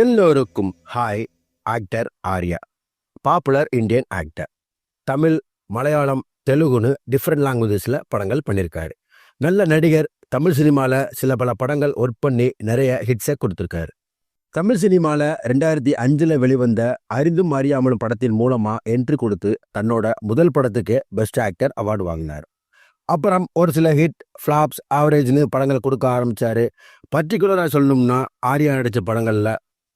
எல்லோருக்கும் hi actor Arya. Popular Indian actor Tamil Malayalam தெலுங்குன்னு different லாங்குவேஜஸில் படங்கள் பண்ணியிருக்காரு நல்ல நடிகர் தமிழ் சினிமாவில் சில பல படங்கள் ஒர்க் பண்ணி நிறைய ஹிட்ஸை கொடுத்துருக்காரு. தமிழ் சினிமாவில் ரெண்டாயிரத்தி அஞ்சில் வெளிவந்த அறிந்தும் அறியாமலும் படத்தின் மூலமாக என்ட்ரி கொடுத்து தன்னோட முதல் படத்துக்கு பெஸ்ட் ஆக்டர் அவார்டு வாங்கினார். அப்புறம் ஒரு சில ஹிட் ஃப்ளாப்ஸ் ஆவரேஜ்னு படங்கள் கொடுக்க ஆரம்பித்தார் பர்டிகுலராக சொல்லணும்னா ஆர்யா நடித்த படங்களில்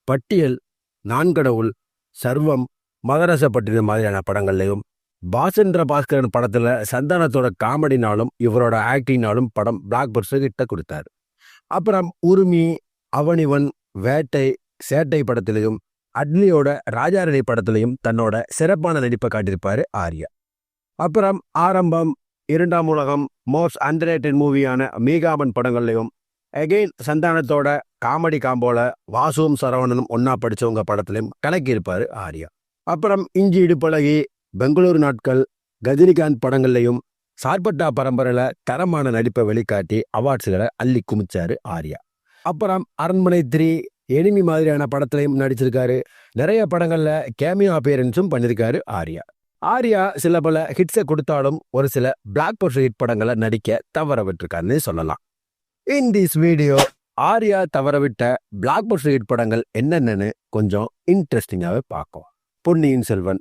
பட்டியல் நான்கடவுள் சர்வம் மதரசப்பட்டினம் மாதிரியான படங்கள்லையும் பாசென்ற பாஸ்கரன் படத்தில் சந்தானத்தோட காமெடினாலும் இவரோட ஆக்டிங்னாலும் படம் பிளாக் பர்ஸு கிட்ட கொடுத்தார். அப்புறம் உருமி அவனிவன் வேட்டை சேட்டை படத்திலையும் அட்லியோட ராஜாரணி படத்திலையும் தன்னோட சிறப்பான நடிப்பை காட்டியிருப்பார் ஆர்யா. அப்புறம் ஆரம்பம் இரண்டாம் உலகம் மோஸ்ட் அண்டர்ரேட்டட் மூவியான மீகாமன் படங்கள்லையும் அகெயின் சந்தானத்தோட காமெடி காம்போல வாசுவும் சரவணனும் ஒன்னா படிச்சவங்க படத்திலையும் கணக்கியிருப்பாரு ஆர்யா. அப்புறம் இஞ்சி இடுப்பழகி பெங்களூரு நாட்கள் கஜினிகாந்த் படங்கள்லையும் சார்பட்டா பரம்பரையில தரமான நடிப்பை வெளிக்காட்டி அவார்ட்ஸுகளை அள்ளி குமிச்சாரு ஆர்யா. அப்புறம் அரண்மனை த்ரீ எனிமி மாதிரியான படத்திலையும் நடிச்சிருக்காரு. நிறைய படங்கள்ல கேமியோ அப்பியரன்ஸும் பண்ணியிருக்காரு ஆர்யா. ஆர்யா சில பல ஹிட்ஸை கொடுத்தாலும் ஒரு சில பிளாக் பர்ஸ் ஹிட் படங்களை நடிக்க தவற விட்டுருக்காருன்னு சொல்லலாம். இன் திஸ் வீடியோ ஆர்யா தவறவிட்ட பிளாக் பஸ்டர் ஹிட் படங்கள் என்னென்னு கொஞ்சம் இன்ட்ரெஸ்டிங்காகவே பார்க்கும் பொன்னியின் செல்வன்.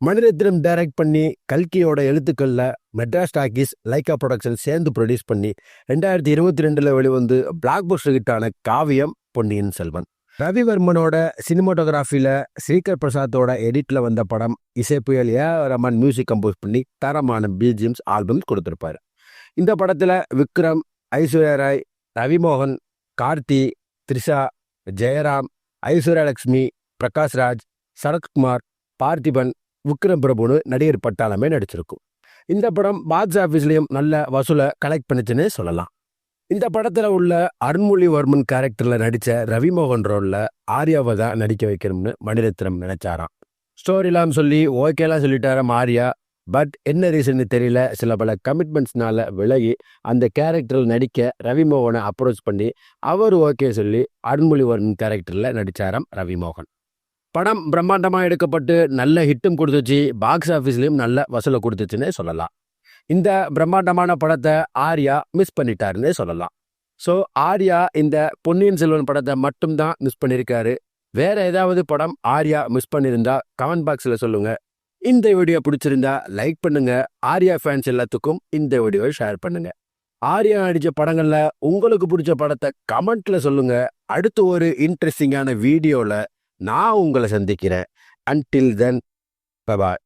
மணிரத்னம் டைரக்ட் பண்ணி கல்கியோட எழுத்துக்களில் மெட்ராஸ் டாக்கிஸ் லைக்கா ப்ரொடக்ஷன் சேர்ந்து ப்ரொடியூஸ் பண்ணி ரெண்டாயிரத்தி இருபத்தி ரெண்டில் வெளிவந்து பிளாக் பஸ்டர் ஹிட்டான காவியம் பொன்னியின் செல்வன். ரவிவர்மனோட சினிமாட்டோகிராஃபியில் ஸ்ரீகர் பிரசாத்தோட எடிட்டில் வந்த படம் இசைப்புயல் ஏ ரமன் மியூசிக் கம்போஸ் பண்ணி தரமான பிஜிஎம்ஸ் ஆல்பம்ஸ் கொடுத்துருப்பாரு. இந்த படத்தில் விக்ரம் ஐஸ்வர்யா ராய் ரவிமோகன் கார்த்தி த்ரிஷா ஜெயராம் ஐஸ்வர்யலக்ஷ்மி பிரகாஷ் ராஜ் சரத்குமார் பார்த்திபன் விக்ரம் பிரபுன்னு நடிகர் பட்டாளமே நடிச்சிருக்கும். இந்த படம் பாக்ஸ் ஆஃபீஸ்லேயும் நல்ல வசூலை கலெக்ட் பண்ணிச்சுன்னு சொல்லலாம். இந்த படத்தில் உள்ள அருண்மொழிவர்மன் கேரக்டரில் நடித்த ரவிமோகன் ரோலில் ஆர்யாவை தான் நடிக்க வைக்கணும்னு மணிரத்னம் நினைச்சாராம். ஸ்டோரிலாம் சொல்லி ஓகேலாம் சொல்லிட்டாராம் ஆர்யா பட் என்ன ரீசன் தெரியல. சில பல கமிட்மெண்ட்ஸ்னால விலகி அந்த கேரக்டரில் நடிக்க ரவிமோகனை அப்ரோச் பண்ணி அவர் ஓகே சொல்லி அருண்மொழிவர்மன் கேரக்டரில் நடித்தாராம் ரவிமோகன் படம் பிரம்மாண்டமாக எடுக்கப்பட்டு நல்ல ஹிட்டும் கொடுத்துச்சு. பாக்ஸ் ஆஃபீஸ்லேயும் நல்ல வசூலை கொடுத்துச்சுன்னே சொல்லலாம். இந்த பிரம்மாண்டமான படத்தை ஆர்யா மிஸ் பண்ணிட்டாருன்னு சொல்லலாம். ஸோ ஆர்யா இந்த பொன்னியின் செல்வன் படத்தை மட்டும்தான் மிஸ் பண்ணியிருக்காரு. வேற ஏதாவது படம் ஆர்யா மிஸ் பண்ணியிருந்தா கமெண்ட் பாக்ஸில் சொல்லுங்க. இந்த வீடியோ பிடிச்சிருந்தா லைக் பண்ணுங்க. ஆர்யா ஃபேன்ஸ் எல்லாத்துக்கும் இந்த வீடியோவை ஷேர் பண்ணுங்க. ஆர்யா நடித்த படங்கள்ல உங்களுக்கு பிடிச்ச படத்தை கமெண்ட்ல சொல்லுங்க. அடுத்து ஒரு இன்ட்ரெஸ்டிங்கான வீடியோவில் நான் உங்களை சந்திக்கிறேன். Until then bye bye